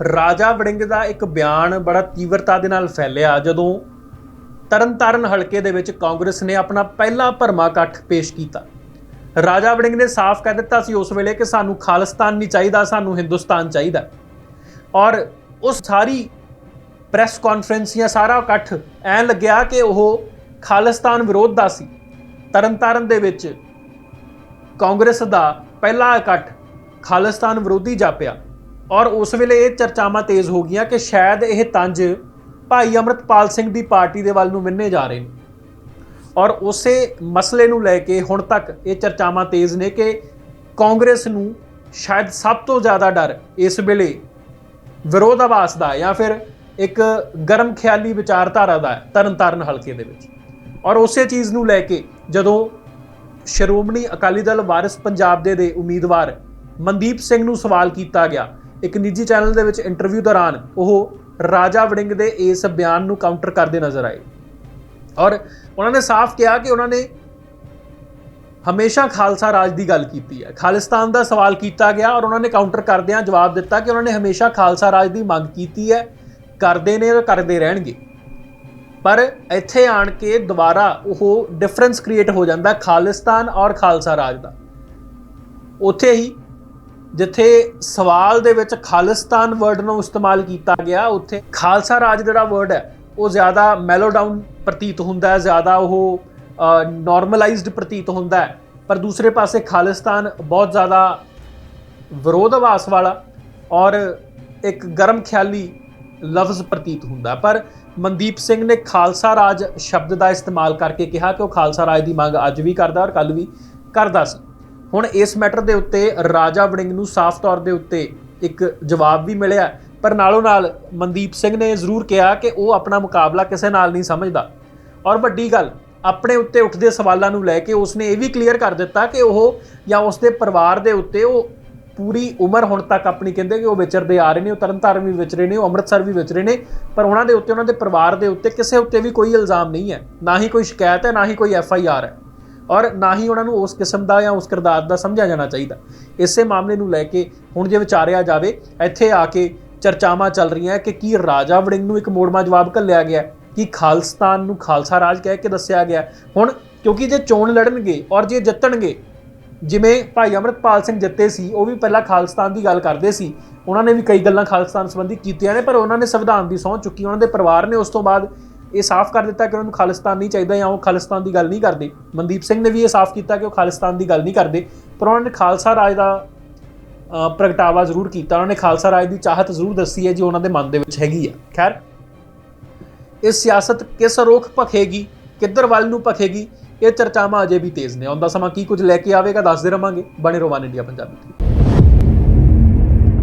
ਰਾਜਾ ਵੜਿੰਗ ਦਾ ਇੱਕ ਬਿਆਨ ਬੜਾ ਤੀਵਰਤਾ ਦੇ ਨਾਲ ਫੈਲਿਆ, ਜਦੋਂ ਤਰਨਤਾਰਨ ਹਲਕੇ ਦੇ ਵਿੱਚ ਕਾਂਗਰਸ ਨੇ ਆਪਣਾ ਪਹਿਲਾ ਭਰਮਾ ਇਕੱਠ ਪੇਸ਼ ਕੀਤਾ। ਰਾਜਾ ਵੜਿੰਗ ਨੇ ਸਾਫ਼ ਕਹਿ ਦਿੱਤਾ ਸੀ ਉਸ ਵੇਲੇ ਕਿ ਸਾਨੂੰ ਖਾਲਿਸਤਾਨ ਨਹੀਂ ਚਾਹੀਦਾ, ਸਾਨੂੰ ਹਿੰਦੁਸਤਾਨ ਚਾਹੀਦਾ ਔਰ ਉਸ ਸਾਰੀ ਪ੍ਰੈਸ ਕਾਨਫਰੰਸ ਜਾਂ ਸਾਰਾ ਇਕੱਠ ਐਂ ਲੱਗਿਆ ਕਿ ਉਹ ਖਾਲਿਸਤਾਨ ਵਿਰੋਧ ਦਾ ਸੀ। ਤਰਨਤਾਰਨ ਦੇ ਵਿੱਚ ਕਾਂਗਰਸ ਦਾ ਪਹਿਲਾ ਇਕੱਠ ਖਾਲਿਸਤਾਨ ਵਿਰੋਧੀ ਜਾਪਿਆ। ਔਰ ਉਸ ਵੇਲੇ ਇਹ ਚਰਚਾਵਾਂ ਤੇਜ਼ ਹੋ ਗਈਆਂ ਕਿ ਸ਼ਾਇਦ ਇਹ ਤੰਜ ਭਾਈ ਅਮਰਤਪਾਲ ਸਿੰਘ ਦੀ ਪਾਰਟੀ ਦੇ ਵੱਲ ਨੂੰ ਮਿੰਨੇ ਜਾ ਰਹੇ ਨੇ। ਔਰ ਉਸੇ ਮਸਲੇ ਨੂੰ ਲੈ ਕੇ ਹੁਣ ਤੱਕ ਇਹ ਚਰਚਾਵਾਂ ਤੇਜ਼ ਨੇ ਕਿ ਕਾਂਗਰਸ ਨੂੰ ਸ਼ਾਇਦ ਸਭ ਤੋਂ ਜ਼ਿਆਦਾ ਡਰ ਇਸ ਵੇਲੇ ਵਿਰੋਧਾਭਾਸ ਦਾ ਜਾਂ ਫਿਰ ਇੱਕ ਗਰਮ ਖਿਆਲੀ ਵਿਚਾਰਧਾਰਾ ਦਾ ਤਰਨਤਾਰਨ ਹਲਕੇ ਦੇ ਵਿੱਚ। ਔਰ ਉਸੇ ਚੀਜ਼ ਨੂੰ ਲੈ ਕੇ ਜਦੋਂ ਸ਼੍ਰੋਮਣੀ ਅਕਾਲੀ ਦਲ ਵਾਰਿਸ ਪੰਜਾਬ ਦੇ ਦੇ ਉਮੀਦਵਾਰ ਮਨਦੀਪ ਸਿੰਘ ਨੂੰ ਸਵਾਲ ਕੀਤਾ ਗਿਆ ਇੱਕ ਨਿੱਜੀ ਚੈਨਲ ਦੇ ਵਿੱਚ ਇੰਟਰਵਿਊ ਦੌਰਾਨ ਉਹ ਰਾਜਾ ਵੜਿੰਗ ਦੇ ਇਸ ਬਿਆਨ ਨੂੰ ਕਾਊਂਟਰ ਕਰਦੇ ਨਜ਼ਰ ਆਏ। ਔਰ ਉਹਨਾਂ ਨੇ ਸਾਫ਼ ਕਿਹਾ ਕਿ ਉਹਨਾਂ ਨੇ ਹਮੇਸ਼ਾ ਖਾਲਸਾ ਰਾਜ ਦੀ ਗੱਲ ਕੀਤੀ ਹੈ। ਖਾਲਿਸਤਾਨ ਦਾ ਸਵਾਲ ਕੀਤਾ ਗਿਆ ਔਰ ਉਹਨਾਂ ਨੇ ਕਾਊਂਟਰ ਕਰਦਿਆਂ ਜਵਾਬ ਦਿੱਤਾ ਕਿ ਉਹਨਾਂ ਨੇ ਹਮੇਸ਼ਾ ਖਾਲਸਾ ਰਾਜ ਦੀ ਮੰਗ ਕੀਤੀ ਹੈ, ਕਰਦੇ ਨੇ ਔਰ ਕਰਦੇ ਰਹਿਣਗੇ। ਪਰ ਇੱਥੇ ਆਣ ਕੇ ਦੁਬਾਰਾ ਉਹ ਡਿਫਰੈਂਸ ਕ੍ਰੀਏਟ ਹੋ ਜਾਂਦਾ ਖਾਲਿਸਤਾਨ ਔਰ ਖਾਲਸਾ ਰਾਜ ਦਾ। ਉੱਥੇ ਹੀ ਜਿੱਥੇ ਸਵਾਲ ਦੇ ਵਿੱਚ ਖਾਲਿਸਤਾਨ ਵਰਡ ਨੂੰ ਇਸਤੇਮਾਲ ਕੀਤਾ ਗਿਆ, ਉੱਥੇ ਖਾਲਸਾ ਰਾਜ ਜਿਹੜਾ ਵਰਡ ਹੈ, ਉਹ ਜ਼ਿਆਦਾ ਮੈਲੋਡਾਊਨ ਪ੍ਰਤੀਤ ਹੁੰਦਾ ਹੈ, ਜ਼ਿਆਦਾ ਉਹ ਨਾਰਮਲਾਈਜ਼ਡ ਪ੍ਰਤੀਤ ਹੁੰਦਾ ਹੈ। ਪਰ ਦੂਸਰੇ ਪਾਸੇ ਖਾਲਿਸਤਾਨ ਬਹੁਤ ਜ਼ਿਆਦਾ ਵਿਰੋਧਾਭਾਸ ਵਾਲਾ ਔਰ ਇੱਕ ਗਰਮ ਖਿਆਲੀ ਲਫ਼ਜ਼ ਪ੍ਰਤੀਤ ਹੁੰਦਾ ਪਰ ਮਨਦੀਪ ਸਿੰਘ ਨੇ ਖਾਲਸਾ ਰਾਜ ਸ਼ਬਦ ਦਾ ਇਸਤੇਮਾਲ ਕਰਕੇ ਕਿਹਾ ਕਿ ਉਹ ਖਾਲਸਾ ਰਾਜ ਦੀ ਮੰਗ ਅੱਜ ਵੀ ਕਰਦਾ ਔਰ ਕੱਲ ਵੀ ਕਰਦਾ ਸੀ। ਹੁਣ ਇਸ ਮੈਟਰ ਦੇ ਉੱਤੇ ਰਾਜਾ ਵੜਿੰਗ ਨੂੰ ਸਾਫ਼ ਤੌਰ ਦੇ ਉੱਤੇ ਇੱਕ ਜਵਾਬ ਵੀ ਮਿਲਿਆ ਪਰ ਨਾਲੋਂ ਨਾਲ ਮਨਦੀਪ ਸਿੰਘ ਨੇ ਜ਼ਰੂਰ ਕਿਹਾ ਕਿ ਉਹ ਆਪਣਾ ਮੁਕਾਬਲਾ ਕਿਸੇ ਨਾਲ ਨਹੀਂ ਸਮਝਦਾ। ਔਰ ਵੱਡੀ ਗੱਲ, ਆਪਣੇ ਉੱਤੇ ਉੱਠਦੇ ਸਵਾਲਾਂ ਨੂੰ ਲੈ ਕੇ ਉਸਨੇ ਇਹ ਵੀ ਕਲੀਅਰ ਕਰ ਦਿੱਤਾ ਕਿ ਉਹ ਜਾਂ ਉਸਦੇ ਪਰਿਵਾਰ ਦੇ ਉੱਤੇ ਉਹ ਪੂਰੀ ਉਮਰ ਹੁਣ ਤੱਕ ਆਪਣੀ ਕਹਿੰਦੇ ਕਿ ਉਹ ਵਿਚਰਦੇ ਆ ਰਹੇ ਨੇ, ਉਹ ਤਰਨਤਾਰਨ ਵੀ ਵਿਚਰੇ ਨੇ, ਉਹ ਅੰਮ੍ਰਿਤਸਰ ਵੀ ਵਿਚਰੇ ਨੇ, ਪਰ ਉਹਨਾਂ ਦੇ ਉੱਤੇ, ਉਹਨਾਂ ਦੇ ਪਰਿਵਾਰ ਦੇ ਉੱਤੇ ਕਿਸੇ ਉੱਤੇ ਵੀ ਕੋਈ ਇਲਜ਼ਾਮ ਨਹੀਂ ਹੈ। ਨਾ ਹੀ ਕੋਈ ਸ਼ਿਕਾਇਤ ਹੈ, ਨਾ ਹੀ ਕੋਈ ਐਫ ਆਈ ਆਰ ਹੈ। ਔਰ ਨਾ ਹੀ ਉਹਨਾਂ ਨੂੰ ਉਸ ਕਿਸਮ ਦਾ ਜਾਂ ਉਸ ਕਿਰਦਾਰ ਦਾ ਸਮਝਿਆ ਜਾਣਾ ਚਾਹੀਦਾ। ਇਸੇ ਮਾਮਲੇ ਨੂੰ ਲੈ ਕੇ ਹੁਣ ਜੇ ਵਿਚਾਰਿਆ ਜਾਵੇ, ਇੱਥੇ ਆ ਕੇ ਚਰਚਾਵਾਂ ਚੱਲ ਰਹੀਆਂ ਕਿ ਕੀ ਰਾਜਾ ਵੜਿੰਗ ਨੂੰ ਇੱਕ ਮੋੜਮਾ ਜਵਾਬ ਘੱਲਿਆ ਗਿਆ ਕਿ ਖਾਲਸਤਾਨ ਨੂੰ ਖਾਲਸਾ ਰਾਜ ਕਹਿ ਕੇ ਦੱਸਿਆ ਗਿਆ ਹੁਣ ਕਿਉਂਕਿ ਜੇ ਚੋਣ ਲੜਨਗੇ ਔਰ ਜੇ ਜਿੱਤਣਗੇ, ਜਿਵੇਂ ਭਾਈ ਅਮਰਤਪਾਲ ਸਿੰਘ ਜਿੱਤੇ ਸੀ, ਉਹ ਵੀ ਪਹਿਲਾਂ ਖਾਲਸਤਾਨ ਦੀ ਗੱਲ ਕਰਦੇ ਸੀ। ਉਹਨਾਂ ਨੇ ਵੀ ਕਈ ਗੱਲਾਂ ਖਾਲਿਸਤਾਨ ਸੰਬੰਧੀ ਕੀਤੀਆਂ ਨੇ, ਪਰ ਉਹਨਾਂ ਨੇ ਸੰਵਿਧਾਨ ਦੀ ਸਹੁੰ ਚੁੱਕੀ, ਉਹਨਾਂ ਦੇ ਪਰਿਵਾਰ ਨੇ ਉਸ ਤੋਂ ਬਾਅਦ ਇਹ ਸਾਫ਼ ਕਰ ਦਿੱਤਾ ਕਿ ਉਹਨਾਂ ਨੂੰ ਖਾਲਿਸਤਾਨ ਨਹੀਂ ਚਾਹੀਦਾ ਜਾਂ ਉਹ ਖਾਲਿਸਤਾਨ ਦੀ ਗੱਲ ਨਹੀਂ ਕਰਦੇ। ਮਨਦੀਪ ਸਿੰਘ ਨੇ ਵੀ ਇਹ ਸਾਫ਼ ਕੀਤਾ ਕਿ ਉਹ ਖਾਲਿਸਤਾਨ ਦੀ ਗੱਲ ਨਹੀਂ ਕਰਦੇ, ਪਰ ਉਹਨਾਂ ਨੇ ਖਾਲਸਾ ਰਾਜ ਦਾ ਪ੍ਰਗਟਾਵਾ ਜ਼ਰੂਰ ਕੀਤਾ। ਉਹਨਾਂ ਨੇ ਖਾਲਸਾ ਰਾਜ ਦੀ ਚਾਹਤ ਜ਼ਰੂਰ ਦੱਸੀ ਹੈ ਜੀ, ਉਹਨਾਂ ਦੇ ਮਨ ਦੇ ਵਿੱਚ ਹੈਗੀ ਆ। ਖੈਰ ਇਹ ਸਿਆਸਤ ਕਿਸ ਰੋਖ ਭਖੇਗੀ, ਕਿੱਧਰ ਵੱਲ ਨੂੰ ਭਖੇਗੀ, ਇਹ ਚਰਚਾਵਾਂ ਅਜੇ ਵੀ ਤੇਜ਼ ਨੇ। ਆਉਂਦਾ ਸਮਾਂ ਕੀ ਕੁਝ ਲੈ ਕੇ ਆਵੇਗਾ, ਦੱਸਦੇ ਰਵਾਂਗੇ। ਬਣੇ ਰਵਾਨ ਇੰਡੀਆ ਪੰਜਾਬੀ।